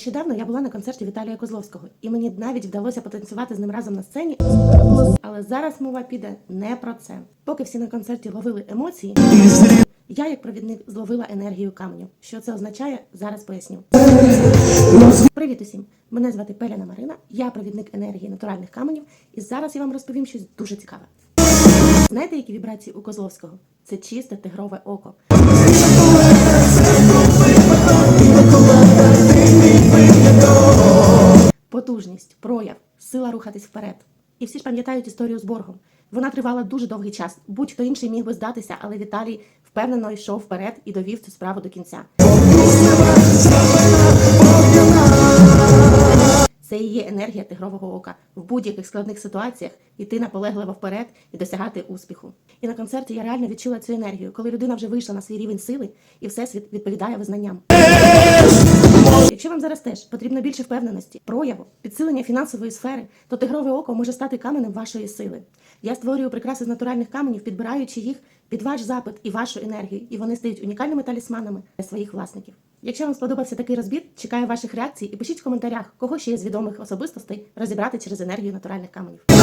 Нещодавно я була на концерті Віталія Козловського, і мені навіть вдалося потанцювати з ним разом на сцені. Але зараз мова піде не про це. Поки всі на концерті ловили емоції, я, як провідник, зловила енергію каменю. Що це означає, зараз поясню. Привіт усім! Мене звати Пеляна Марина, я провідник енергії натуральних каменів, і зараз я вам розповім щось дуже цікаве. Знаєте, які вібрації у Козловського? Це чисте тигрове око. Потужність, прояв, сила рухатись вперед. І всі ж пам'ятають історію з боргом. Вона тривала дуже довгий час. Будь-хто інший міг би здатися, але Віталій впевнено йшов вперед і довів цю справу до кінця. Це і є енергія тигрового ока в будь-яких складних ситуаціях іти наполегливо вперед і досягати успіху. І на концерті я реально відчула цю енергію, коли людина вже вийшла на свій рівень сили, і всесвіт відповідає визнанням. Якщо вам зараз теж потрібно більше впевненості, прояву, підсилення фінансової сфери, то тигрове око може стати каменем вашої сили. Я створюю прикраси з натуральних каменів, підбираючи їх під ваш запит і вашу енергію, і вони стають унікальними талісманами для своїх власників. Якщо вам сподобався такий розбір, чекаю ваших реакцій і пишіть в коментарях, кого ще з відомих особистостей розібрати через енергію натуральних каменів.